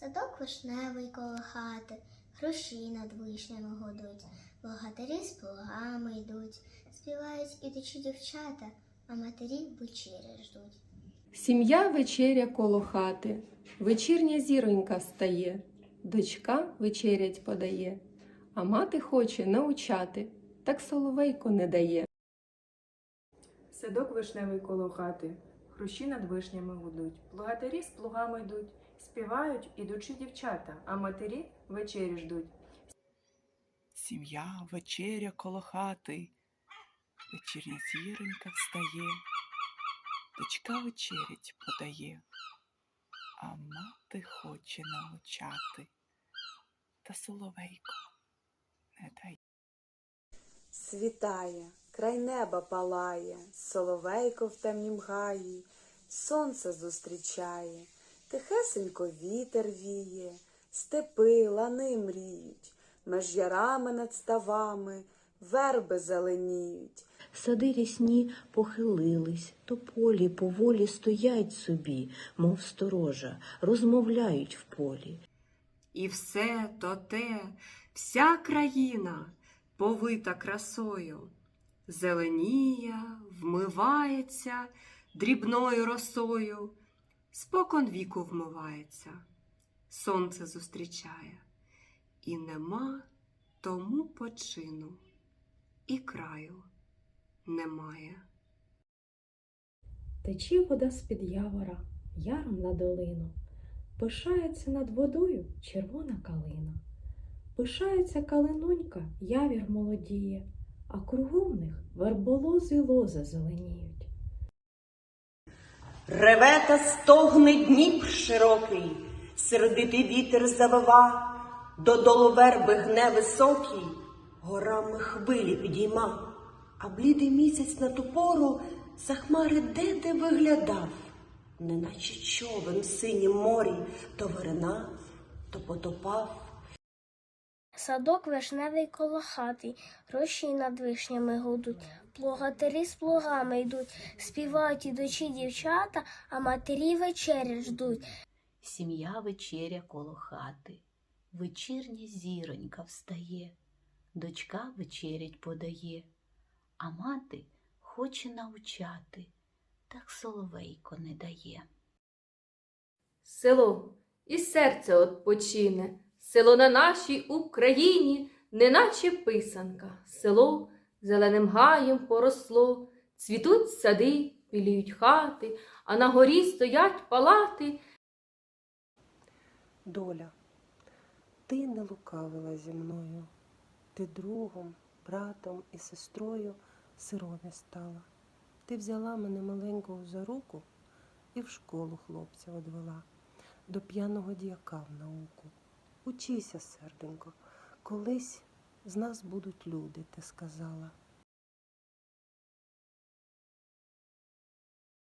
Садок вишневий коло хати, гроші над вишнями годуть, богатирі з плугами йдуть, співають ідучі дівчата, а матері вечері ждуть. Сім'я вечеря коло хати, вечірня зіронька встає, дочка вечерять подає, а мати хоче научати, так соловейко не дає. Садок вишневий коло хати, хрущі над вишнями гудуть, плугатарі з плугами йдуть, співають ідучі дівчата, а матері вечері ждуть. Сім'я вечеря коло хати, вечірня зіронька встає, дочка вечерять подає, а мати хоче научати, та соловейко не дає. Світає, край неба палає, соловейко в темнім гаї, сонце зустрічає, тихесенько вітер віє, степи, лани мріють, меж ярами над ставами, верби зеленіють. Сади рясні похилились, тополі поволі стоять собі, мов сторожа, розмовляють в полі. І все то те, вся країна повита красою, зеленіє, вмивається дрібною росою, спокон віку вмивається, сонце зустрічає, і нема тому почину, і краю немає. Тече вода з-під явора, яром на долину, пишається над водою червона калина. Пишається калинонька, явір молодіє, а кругом них верболози лози зеленіють. Реве та стогне Дніпр широкий, сердитий вітер завива, додолу верби гне високий, горами хвилі підійма, а блідий місяць на ту пору за хмари де-де виглядав, неначе човен синім морі то виринав, то потопав. Садок вишневий коло хати, гроші над вишнями гудуть, плугатирі з плугами йдуть, співають ідучі дівчата, а матері вечері ждуть. Сім'я вечеря коло хати, вечірня зіронька встає, дочка вечерять подає, а мати хоче научати, так соловейко не дає. Село і серце отпочине, село на нашій Україні, неначе писанка, село зеленим гаєм поросло, цвітуть сади, біліють хати, а на горі стоять палати. Доля, ти не лукавила зі мною, ти другом, братом і сестрою сирони стала. Ти взяла мене маленького за руку і в школу хлопця одвела, до п'яного діяка в науку. Учися, серденько, колись з нас будуть люди, ти сказала.